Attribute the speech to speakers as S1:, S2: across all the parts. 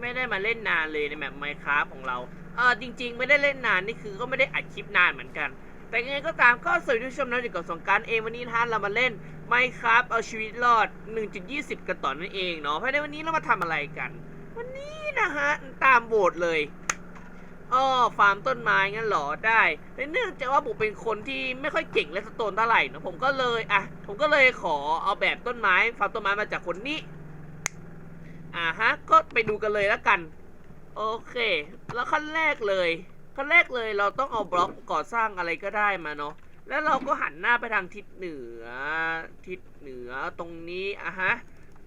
S1: ไม่ได้มาเล่นนานเลยในแมปไมค์คราฟของเรา เออจริง ๆ ไม่ได้เล่นนานนี่คือก็ไม่ได้อัดคลิปนานเหมือนกัน แต่ยังไงก็ตามก็สวัสดีทุกชมนะอยู่กับสงการเองวันนี้นะฮะเรามาเล่นไมค์คราฟเอาชีวิตรอด 1.20 กันต่อนั่นเองเนาะภายในวันนี้เรามาทำอะไรกัน วันนี้นะฮะตามโบทเลยอ้อฟาร์มต้นไม้งั้นเหรอได้แต่เนื่องจากว่าผมเป็นคนที่ไม่ค่อยเก่งและสโตนเท่าไหร่เนะผมก็เลยอะผมก็เลยขอเอาแบบต้นไม้ฟาร์มต้นไม้มาจากคนนี้ อ่าฮะ ก็ไปดูกันเลยแล้วกัน โอเค แล้วขั้นแรกเลย ขั้นแรกเลยเราต้องเอาบล็อกก่อสร้างอะไรก็ได้มาเนาะ แล้วเราก็หันหน้าไปทางทิศเหนือ ทิศเหนือตรงนี้อะฮะ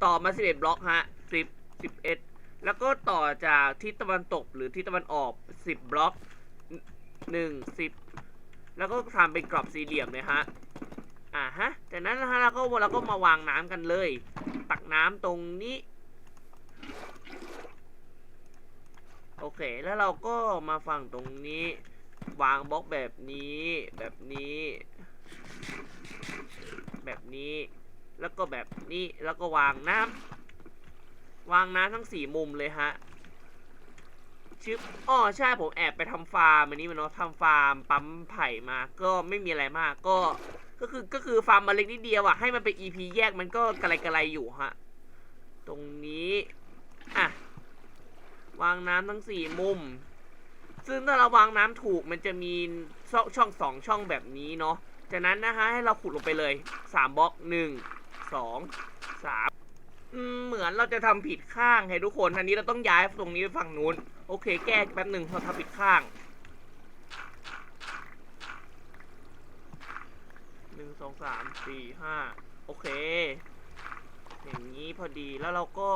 S1: ต่อมา11บล็อกฮะ10 11แล้วก็ต่อจากทิศตะวันตกหรือทิศตะวันออก10บล็อก1 10แล้วก็ทำเป็นกรอบสี่เหลี่ยมเลยฮะอ่าฮะจากนั้นนะฮะเราก็เราก็มาวางน้ำกันเลย ตักน้ำตรงนี้ โอเค แล้วเราก็มาฝั่งตรงนี้ วางบล็อกแบบนี้ แบบนี้ แบบนี้ แล้วก็แบบนี้ แล้วก็วางน้ำวางน้ำทั้งสี่มุมเลยฮะชึบอ๋อใช่ผมแอบไปทำฟาร์มอันนี้มันเนาะทำฟาร์มปั๊มไผ่มา ก็ไม่มีอะไรมาก ก็ ก็คือ ก็คือฟาร์มมาเล็กนิดเดียวอะให้มันเป็น EP แยกมันก็กระไรกระไรอยู่ฮะ ตรงนี้ อะ วางน้ำทั้งสี่มุม ซึ่งถ้าเราวางน้ำถูกมันจะมีช่องสองช่องแบบนี้เนาะ จากนั้นนะฮะให้เราขุดลงไปเลยสามบล็อกหนึ่งสองสามเหมือนเราจะทำผิดข้างให้ทุกคนอันนี้เราต้องย้ายตรงนี้ไปฝั่งนู้น โอเค แก้แป๊บหนึ่งเราทำผิดข้างหนึ่งสองสามสี่ห้าโอเค อย่างนี้พอดีแล้วเราก็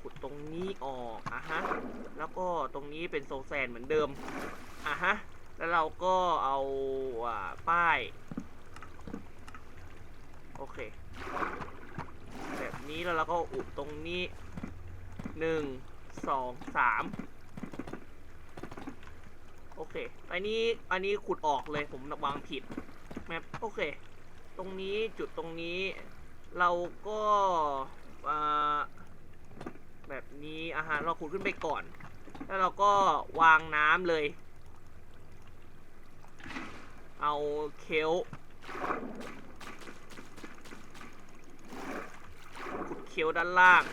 S1: ขุดตรงนี้ออกอะฮะ แล้วก็ตรงนี้เป็นโซแซนเหมือนเดิมอะฮะ แล้วเราก็เอาป้าย โอเค แบบนี้แล้วเราก็อุดตรงนี้หนึ่งสองสามโอเค อันนี้อันนี้ขุดออกเลยผมวางผิดแมปโอเค ตรงนี้จุดตรงนี้ เราก็อ่า แบบนี้อาหารเราขุดขึ้นไปก่อน แล้วเราก็วางน้ำเลย เอาเคลขุดเคลด้านล่าง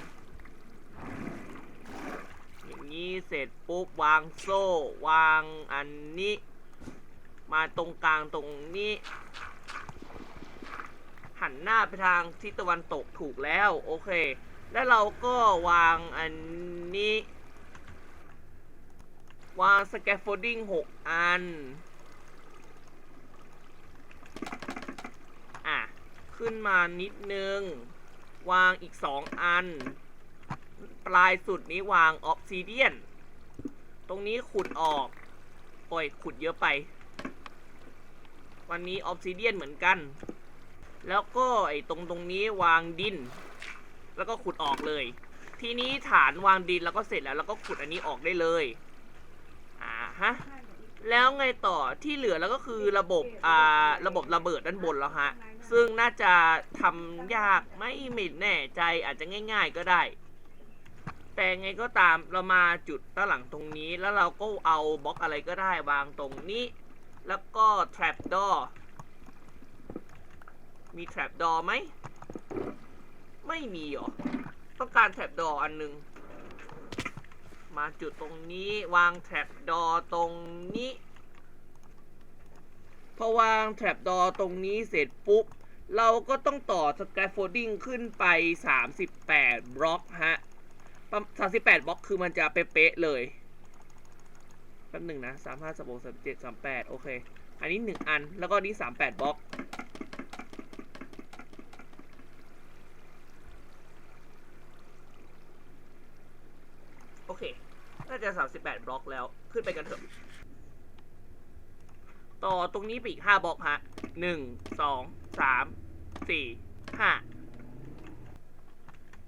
S1: อย่างนี้เสร็จปุ๊บวางโซ่ วางอันนี้ มาตรงกลางตรงนี้หันหน้าไปทางทิศตะวันตกถูกแล้ว โอเค แล้วเราก็วางอันนี้ วางสแกฟโฟดิ้งหกอัน อะ ขึ้นมานิดนึง วางอีกสองอัน ปลายสุดนี้วางออฟซิเดียน ตรงนี้ขุดออก โอ้ย ขุดเยอะไป วันนี้ออฟซิเดียนเหมือนกัน แล้วก็ไอ้ตรงตรงนี้วางดิน แล้วก็ขุดออกเลย ทีนี้ฐานวางดินแล้วก็เสร็จแล้วแล้วก็ขุดอันนี้ออกได้เลยอ่าฮะแล้วไงต่อที่เหลือแล้วก็คือระบบอ่าระบบระเบิดด้านบนแล้วฮะซึ่งน่าจะทำยากไม่ไม่แน่ใจอาจจะง่าย ๆก็ได้ แต่ไงก็ตามเรามาจุดด้านหลังตรงนี้ แล้วเราก็เอาบล็อกอะไรก็ได้วางตรงนี้ แล้วก็ trap door มี trap door ไหม ไม่มีหรอ ต้องการ trap door อันหนึ่งมาจุดตรงนี้วาง trap door ตรงนี้ พอวาง trap door ตรงนี้เสร็จปุ๊บ เราก็ต้องต่อ scaffolding ขึ้นไป 38 บล็อกฮะ 38 บล็อกคือมันจะเป๊ะเลยแป๊บหนึ่งนะ 35 36 37 38 โอเค อันนี้ 1 อันแล้วก็นี้ 38 บล็อก เค น่าจะ38บล็อกแล้ว ขึ้นไปกันเถอะ ต่อตรงนี้ไปอีก5บล็อกฮะ1 2 3 4 5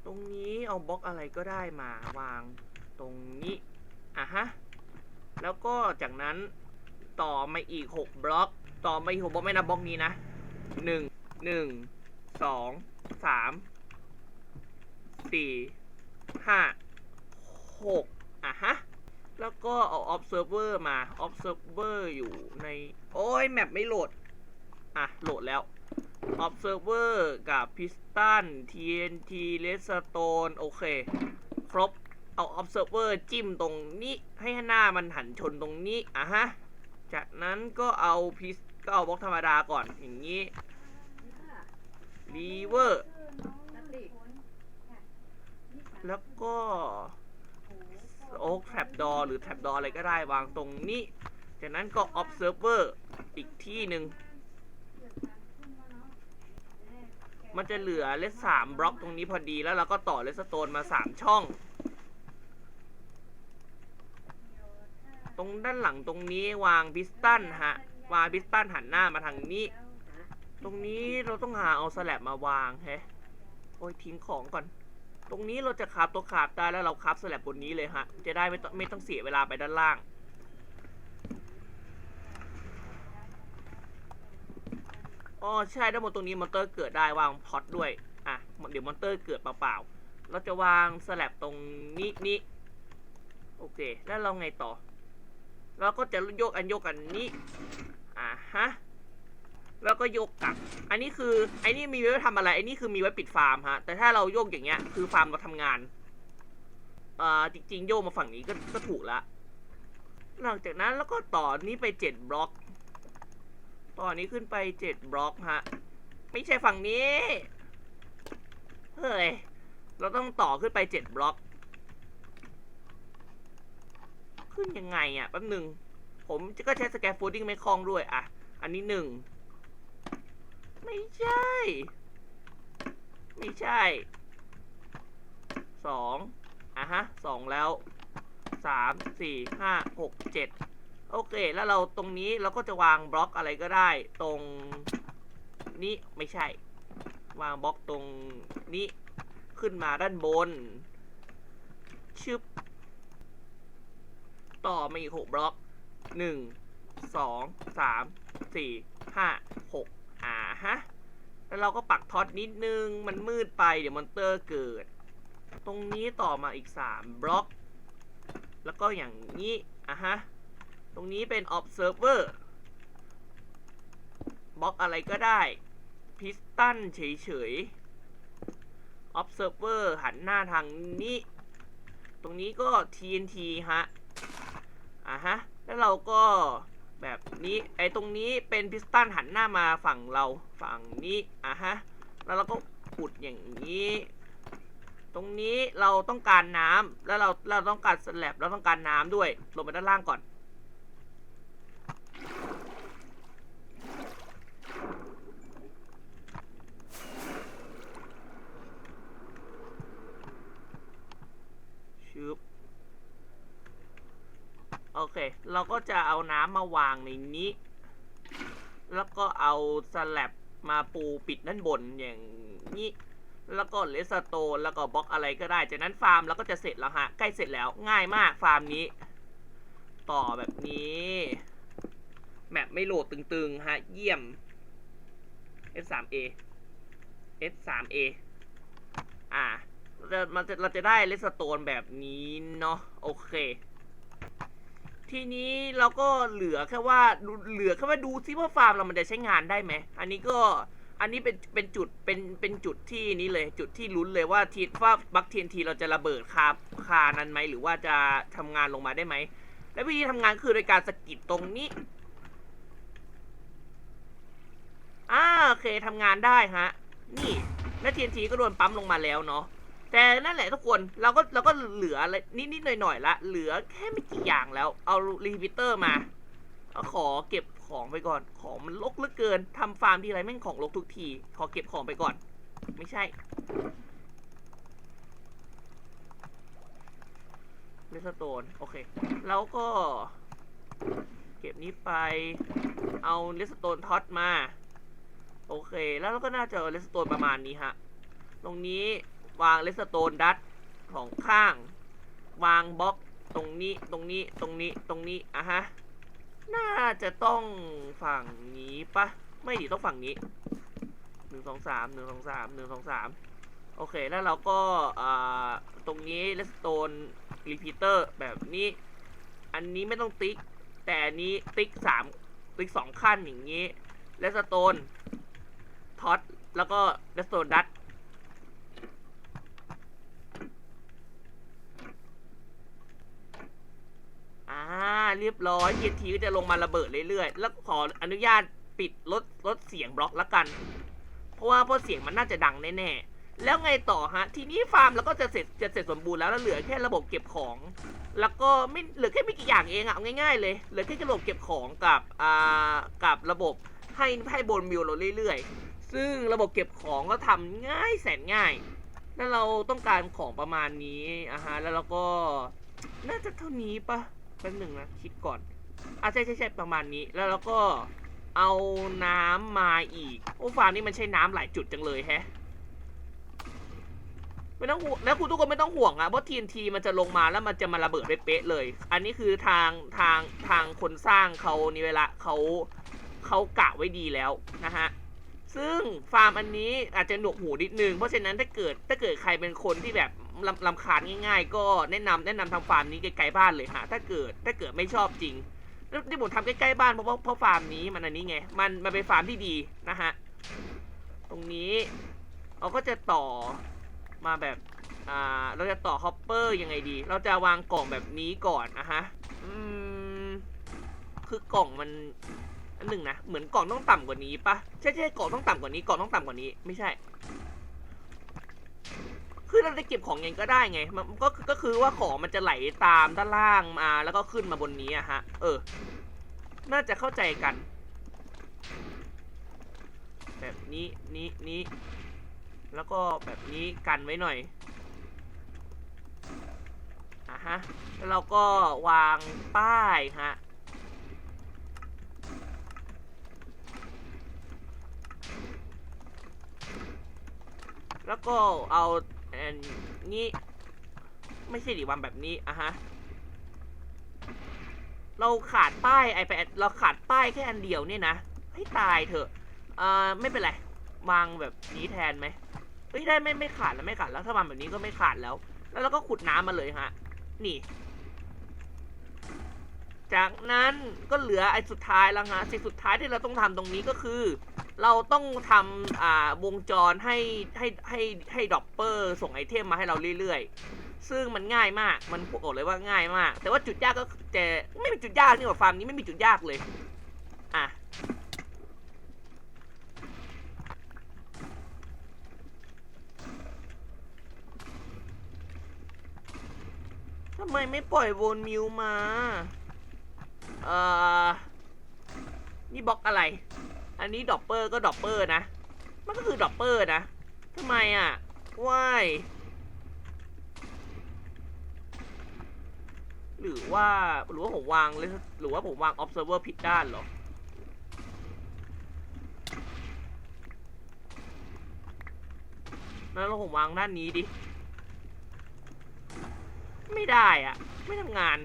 S1: ตรงนี้เอาบล็อกอะไรก็ได้มาวางตรงนี้ อะฮะ แล้วก็จากนั้นต่อมาอีก6บล็อก ต่อมาอีก6บล็อกไม่นับบล็อกนี้นะ1 1 2 3 4 5ห กอะฮะ แล้วก็เอา observer มา observer อยู่ใน โอ้ย แมปไม่โหลด อะ โหลดแล้ว observer กับ piston TNT redstone โอเค ครบ เอา observer จิ้มตรงนี้ ให้หน้ามันหันชนตรงนี้อะฮะ จากนั้นก็เอาพิสก็เอาบล็อกธรรมดาก่อน อย่างนี้ lever แล้วก็ โอ๊กแทรปดอหรือแทรปดออะไรก็ได้วางตรงนี้ จากนั้นก็ observer อีกที่หนึ่ง มันจะเหลือเลสสามบล็อกตรงนี้พอดีแล้วเราก็ต่อเลสโตนมาสามช่อง ตรงด้านหลังตรงนี้วางพิสตันฮะ วางพิสตันหันหน้ามาทางนี้ ตรงนี้เราต้องหาเอาสแลบมาวางแฮะโอ้ยทิ้งของก่อน ตรงนี้เราจะคาบตัวคาบได้แล้วเราคราบสแลบบนนี้เลยฮะ จะได้ไม่ต้องไม่ต้องเสียเวลาไปด้านล่าง อ๋อใช่ด้านบนตรงนี้มอนเตอร์เกิดได้วางพอตด้วย อะเดี๋ยวมอนเตอร์เกิดเปล่าๆ เราจะวางสแลบตรงนี้นี้โอเค แล้วเราไงต่อ เราก็จะโยกอันโยกอันนี้ อ่าฮะ แล้วก็โยกกลับ อันนี้คือไอ้นี่มีไว้ทำอะไร ไอ้นี่คือมีไว้ปิดฟาร์มฮะ แต่ถ้าเราโยกอย่างเงี้ย คือฟาร์มเราทำงานอ่าจริงๆ โยกมาฝั่งนี้ก็ก็ถูกละ หลังจากนั้นแล้วก็ต่อนี้ไปเจ็ดบล็อก ต่อนี้ขึ้นไปเจ็ดบล็อกฮะ ไม่ใช่ฝั่งนี้ เฮ้ย เราต้องต่อขึ้นไปเจ็ดบล็อก ขึ้นยังไงอะแป๊บหนึ่ง ผมก็ใช้สแก f โฟลดิ้งไม่คล่องด้วยอะ อันนี้หนึ่ง ไม่ใช่ ไม่ใช่สองอะฮะสองแล้วสามสี่ห้าหกเจ็ดโอเค แล้วเราตรงนี้เราก็จะวางบล็อกอะไรก็ได้ ตรงนี้ไม่ใช่ วางบล็อกตรงนี้ขึ้นมาด้านบน ชึบ ต่อมาอีกหกบล็อกหนึ่งสองสามสี่ห้าหก ฮะ แล้วเราก็ปักท็อตนิดนึง มันมืดไปเดี๋ยวมอนเตอร์เกิด ตรงนี้ต่อมาอีกสามบล็อก แล้วก็อย่างนี้อะฮะ ตรงนี้เป็น observer บล็อกอะไรก็ได้ piston เฉยๆ observer หันหน้าทางนี้ ตรงนี้ก็ TNT ฮะอะฮะ แล้วเราก็ แบบนี้ไอ้ตรงนี้เป็นพิสตันหันหน้ามาฝั่งเราฝั่งนี้อะฮะแล้วเราก็อุดอย่างนี้ ตรงนี้เราต้องการน้ำแล้วเราเราต้องการสแลบเราต้องการน้ำด้วย ลงไปด้านล่างก่อน ชึบ โอเค เราก็จะเอาน้ำมาวางในนี้ แล้วก็เอาสแลบมาปูปิดด้านบนอย่างนี้ แล้วก็เลสโตนแล้วก็บล็อกอะไรก็ได้ จากนั้นฟาร์มเราก็จะเสร็จแล้วฮะ ใกล้เสร็จแล้ว ง่ายมากฟาร์มนี้ ต่อแบบนี้แมปไม่โหลดตึงๆ ฮะ เยี่ยม F3A F3A อ่าเราจะมันจะเราจะได้เลสโตนแบบนี้เนาะ โอเค ทีนี้เราก็เหลือแค่ว่าเหลือแค่ว่าดูซิว่าฟาร์มเรามันจะใช้งานได้ไหม อันนี้ก็อันนี้เป็นเป็นจุดเป็นเป็นจุดที่นี้เลยจุดที่ลุ้นเลยว่าทีว่าบัคเทียนทีเราจะระเบิดคาคานั้นไหมหรือว่าจะทำงานลงมาได้ไหม และวิธีทำงานคือโดยการสกิดตรงนี้อ่าโอเคทำงานได้ฮะ นี่และทีนทีก็โดนปั๊มลงมาแล้วเนาะ แต่นั่นแหละทุกคนเราก็เราก็เหลืออะไรนิดๆหน่อยๆละเหลือแค่ไม่กี่อย่างแล้ว เอารีพิเตอร์มาเอาขอเก็บของไปก่อน ของมันลกเหลือเกินทำฟาร์มทีไรแม่งของลกทุกที ขอเก็บของไปก่อน ไม่ใช่เลสโตนโอเค แล้วก็ เก็บนี้ไป เอาเลสโตนท็อตมา โอเค แล้วเราก็น่าจะเอาเลสโตนประมาณนี้ฮะ ตรงนี้ วางเลสโตนดัตของข้าง วางบล็อกตรงนี้ตรงนี้ตรงนี้ตรงนี้อะฮะ น่าจะต้องฝั่งนี้ปะไม่ดิต้องฝั่งนี้หนึ่งสองสามหนึ่งสองสามหนึ่งสองสามโอเค แล้วเราก็ตรงนี้เลสโตนรีพีเตอร์แบบนี้ อันนี้ไม่ต้องติ๊ก แต่อันนี้ติ๊กสามติ๊กสองขั้นอย่างนี้เลสโตนท็อตแล้วก็เลสโตนดัตอ่า เรียบร้อยเทีก็จะลงมาระเบิดเรื่อยๆ แล้วขออนุญาตปิดลดลดเสียงบล็อกละกัน เพราะว่าเพราะเสียงมันน่าจะดังแน่ๆ แล้วไงต่อฮะ ทีนี้ฟาร์มแล้วก็จะเสร็จจะเสร็จสมบูรณ์แล้วแล้วเหลือแค่ระบบเก็บของ แล้วก็ไม่เหลือแค่ไม่กี่อย่างเองอะเอาง่ายๆ เลยเหลือแค่ระบบเก็บของกับอ่ากับระบบให้ให้บนมิวเราเรื่อยๆ ซึ่งระบบเก็บของก็ทำง่ายแสนง่าย แล้วเราต้องการของประมาณนี้อะฮะแล้วเราก็น่าจะเท่านี้ปะ แป๊บหนึ่งนะ คิดก่อน อะใช่ใช่ใช่ประมาณนี้ แล้วเราก็เอาน้ำมาอีก โอ้ฟาร์มนี่มันใช้น้ำหลายจุดจังเลยแฮะไม่ต้องห่วงแล้วคุณทุกคนไม่ต้องห่วงอะเพราะ TNT มันจะลงมาแล้วมันจะมาระเบิดเป๊ะเลย อันนี้คือทางทางทางคนสร้างเขานี่เวลาเขาเขากะไว้ดีแล้วนะฮะ ซึ่งฟาร์มอันนี้อาจจะหนวกหูนิดนึง เพราะฉะนั้นถ้าเกิดถ้าเกิดใครเป็นคนที่แบบ ลำลำคาญง่ายๆ ก็แนะนำแนะนำทำฟาร์มนี้ไกลๆบ้านเลยฮะถ้าเกิดถ้าเกิดไม่ชอบจริงที่ผมทำใกล้ๆบ้านเพราะเพราะเพราะฟาร์มนี้มันอันนี้ไงมันมันเป็นฟาร์มที่ดีนะฮะตรงนี้เราก็จะต่อมาแบบอ่าเราจะต่อฮอปเปอร์ยังไงดี เราจะวางกล่องแบบนี้ก่อนนะฮะอืมคือกล่องมันอันหนึ่งนะเหมือนกล่องต้องต่ำกว่านี้ปะใช่ใช่กล่องต้องต่ำกว่านี้กล่องต้องต่ำกว่านี้ ไม่ใช่ คือเราจะเก็บของยังก็ได้ไง มันก็ก็คือว่าของมันจะไหลตามด้านล่างมา แล้วก็ขึ้นมาบนนี้อะฮะ เออ น่าจะเข้าใจกัน แบบนี้นี้นี้แล้วก็แบบนี้กันไว้หน่อยอะฮะ แล้วเราก็วางป้ายฮะแล้วก็เอา นนี้ ไม่ใช่ดิวางแบบนี้อะฮะ เราขาดป้ายไอแพดเราขาดป้ายแค่อันเดียวเนี่ยนะ ให้ตายเถอะอ่าไม่เป็นไรวางแบบนี้แทนไหมเอ้ยได้ไม่ไม่ขาดแล้วไม่ขาดแล้วถ้าวางแบบนี้ก็ไม่ขาดแล้ว แล้วเราก็ขุดน้ำมาเลยฮะ นี่ จากนั้นก็เหลือไอ้สุดท้ายแล้วฮะสิ่งสุดท้ายที่เราต้องทำตรงนี้ก็คือ เราต้องทำอ่าวงจรให้ให้ให้ให้ดอปเปอร์ส่งไอเทมมาให้เราเรื่อยๆ ซึ่งมันง่ายมาก มันบอกเลยว่าง่ายมาก แต่ว่าจุดยากก็จะไม่มีจุดยากนี่หว่าฟาร์มนี้ไม่มีจุดยากเลย อะ ทำไมไม่ปล่อยโวนมิวมา เอ่อ นี่บล็อกอะไร อันนี้ดอปเปอร์ก็ดอปเปอร์นะ มันก็คือดอปเปอร์นะทำไมอะว่ายหรือว่าหรือว่าผมวางเลยหรือว่าผมวาง observer ผิดด้านหรอ แล้วเราผมวางด้านนี้ดิ ไม่ได้อะไม่ทำงาน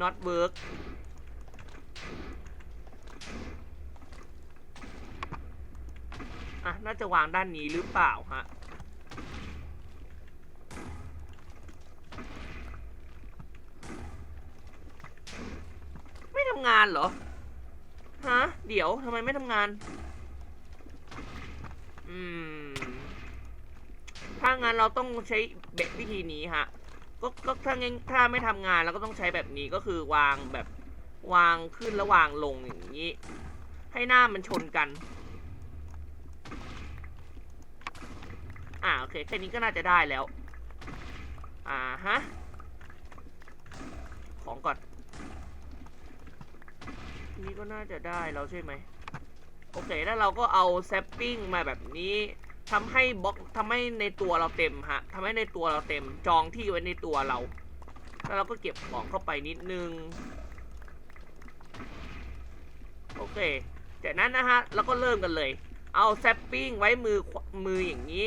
S1: not work ะน่าจะวางด้านนี้หรือเปล่าฮะไม่ทำงานเหรอฮะเดี๋ยวทำไมไม่ทำงาน อืม ถ้างั้นเราต้องใช้แบบวิธีนี้ฮะ ก็ก็ถ้างั้นถ้าไม่ทำงานเราก็ต้องใช้แบบนี้ก็คือวางแบบวางขึ้นแล้ววางลงอย่างนี้ ให้หน้ามันชนกัน อ่าโอเคแค่นี้ก็น่าจะได้แล้ว อ่าฮะ ของก่อน นี่ก็น่าจะได้แล้วใช่ไหม โอเค แล้วเราก็เอาแซปปิ้งมาแบบนี้ทำให้บล็อกทำให้ในตัวเราเต็มฮะทำให้ในตัวเราเต็ม จองที่ไว้ในตัวเรา แล้วเราก็เก็บของเข้าไปนิดนึง โอเคจากนั้นนะฮะเราก็เริ่มกันเลย เอาแซปปิ้งไว้มือมืออย่างนี้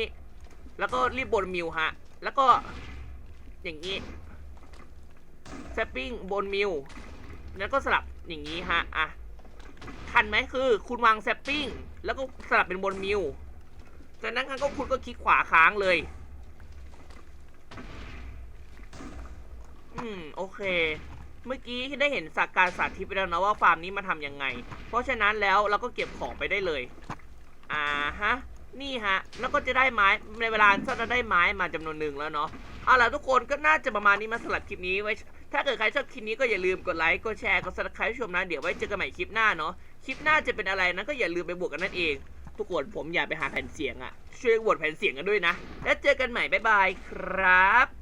S1: แล้วก็รีบบนมิวฮะ แล้วก็อย่างนี้แซปปิ้งบนมิวแล้วก็สลับอย่างนี้ฮะอะทันไหมคือคุณวางแซปปิ้งแล้วก็สลับเป็นบนมิวจากนั้นก็คุณก็คลิกขวาค้างเลย อืม โอเค เมื่อกี้ได้เห็นสักการสาธิตไปแล้วนะว่าฟาร์มนี้มาทำยังไง เพราะฉะนั้นแล้วเราก็เก็บของไปได้เลย อ่าฮะ นี่ฮะ แล้วก็จะได้ไม้ในเวลาสั้นเราได้ไม้มาจำนวนหนึ่งแล้วเนาะเอาล่ะทุกคนก็น่าจะประมาณนี้มาสลับคลิปนี้ไว้ ถ้าเกิดใครชอบคลิปนี้ก็อย่าลืมกดไลค์กดแชร์กดซับสไครต์ชมนะเดี๋ยวไว้เจอกันใหม่คลิปหน้าเนาะคลิปหน้าจะเป็นอะไรนั้นก็อย่าลืมไปบวกกันนั่นเอง ทุกคนผมอยากไปหาแผ่นเสียงอะช่วยโหวตแผ่นเสียงกันด้วยนะ แล้วเจอกันใหม่บ๊ายบายครับ